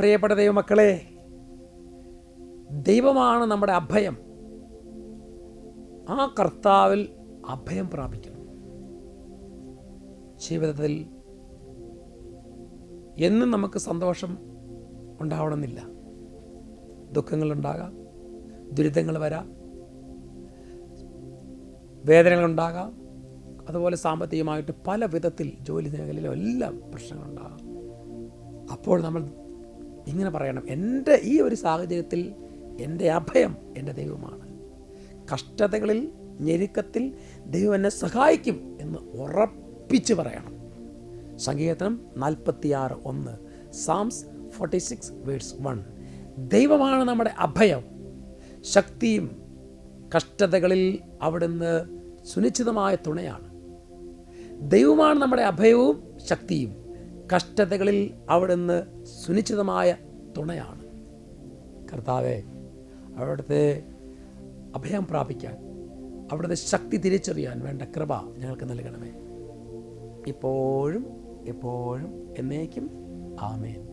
പ്രിയപ്പെട്ട ദൈവമക്കളെ ദൈവമാണ് നമ്മുടെ അഭയം. ആ കർത്താവിൽ അഭയം പ്രാപിക്കണം. ജീവിതത്തിൽ എന്നും നമുക്ക് സന്തോഷം ഉണ്ടാവണമെന്നില്ല. ദുഃഖങ്ങളുണ്ടാകാം ദുരിതങ്ങൾ വരാം വേദനകളുണ്ടാകാം അതുപോലെ സാമ്പത്തികമായിട്ട് പല വിധത്തിൽ ജോലി മേഖലയിലും എല്ലാം പ്രശ്നങ്ങളുണ്ടാകാം. അപ്പോൾ നമ്മൾ ഇങ്ങനെ പറയണം. എന്റെ ഈ ഒരു സാഹചര്യത്തിൽ എന്റെ അഭയം എന്റെ ദൈവമാണ്. കഷ്ടതകളിൽ ഞെരുക്കത്തിൽ ദൈവം എന്നെ സഹായിക്കും എന്ന് ഉറപ്പിച്ച് പറയണം. സങ്കീർത്തനം നാൽപ്പത്തിയാറ് ഒന്ന് Psalms forty six verse one ദൈവമാണ് നമ്മുടെ അഭയം. ശക്തിയും കഷ്ടതകളിൽ അവിടുന്ന് സുനിശ്ചിതമായ തുണയാണ്. ദൈവമാണ് നമ്മുടെ അഭയവും ശക്തിയും. കഷ്ടതകളിൽ അവിടുന്ന് സുനിശ്ചിതമായ തുണയാണ്. കർത്താവെ അവിടുത്തെ അഭയം പ്രാപിക്കാൻ അവിടുത്തെ ശക്തി തിരിച്ചറിയാൻ വേണ്ട കൃപ ഞങ്ങൾക്ക് നൽകണമേ. ഇപ്പോഴും എപ്പോഴും എന്നേക്കും ആമേൻ.